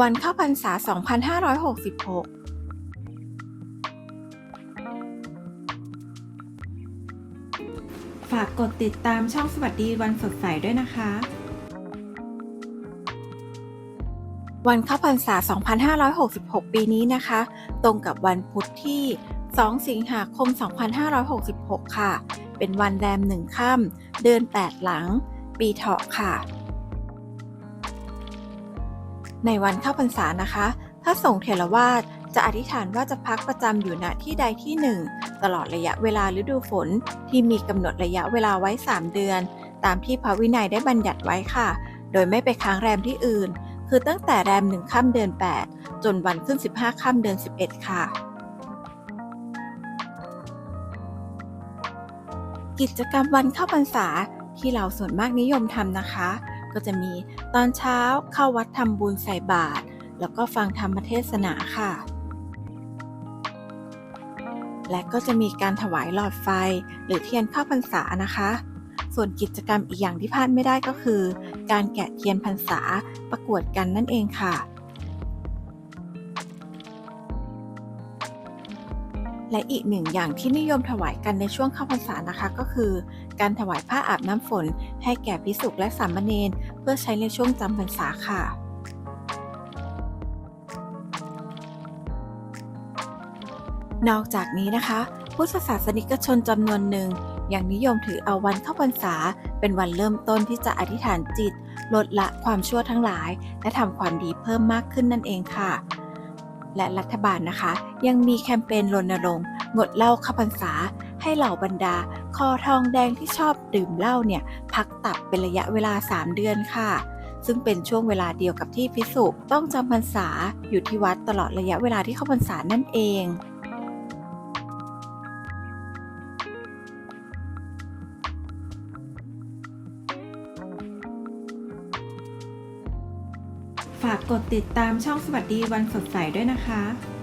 วันเข้าพรรษา 2566ฝากกดติดตามช่องสวัสดีวันสดใสด้วยนะคะ วันเข้าพรรษา 2566 ปีนี้นะคะ ตรงกับวันพุธที่ 2 สิงหาคม 2566 ค่ะ เป็นวันแรมหนึ่งค่ำเดือน 8 หลัง ปีเถาะค่ะ ในวันเข้าพรรษานะคะ พระสงฆ์เถรวาทจะอธิษฐานว่าจะพักประจำอยู่ณที่ใดที่หนึ่ง ตลอดระยะเวลาฤดูฝนที่มีกำหนดระยะเวลาไว้ 3 เดือน ตามที่พระวินัยได้บัญญัติไว้ค่ะ โดยไม่ไปค้างแรมที่อื่น คือตั้งแต่แรมหนึ่งค่ำเดือน 8 จนวันขึ้น 15ค่ำเดือน 11 ค่ะ กิจกรรมวันเข้าพรรษาที่เราส่วนมากนิยมทำนะคะ ก็จะมีตอนเช้าเข้าวัดทำบุญใส่บาตรแล้วก็ฟังธรรมเทศนาค่ะ และก็จะมีการถวายหลอดไฟหรือเทียนเข้าพรรษานะคะ ส่วนกิจกรรมอีกอย่างที่พลาดไม่ได้ก็คือ การแกะเทียนพรรษาประกวดกันนั่นเองค่ะ และอีกหนึ่งอย่างที่นิยมถวายกันในช่วงเข้าพรรษานะคะก็คือ การถวายผ้าอาบน้ำฝน ให้แก่พิสุกและสามเณรเพื่อใช้ในช่วงจำพรรษาค่ะนอกจากนี้นะคะ พุทธศาสนิกชนจำนวนหนึ่งยังนิยมถือเอาวันเข้าพรรษา เป็นวันเริ่มต้นที่จะอธิษฐานจิต ลดละความชั่วทั้งหลาย และทำความดีเพิ่มมากขึ้นนั่นเองค่ะ และรัฐบาลนะคะ ยังมีแคมเปญรณรงค์งดเหล้าข้าพรรษา ให้เหล่าบรรดา คอทองแดงที่ชอบดื่มเหล้าเนี่ย พักตับเป็นระยะเวลา 3 เดือนค่ะ ซึ่งเป็นช่วงเวลาเดียวกับที่พิสุต้องจำพรรษาอยู่ที่วัดตลอดระยะเวลาที่เข้าพรรษานั่นเอง ฝากกดติดตามช่องสวัสดีวันสดใสด้วยนะคะ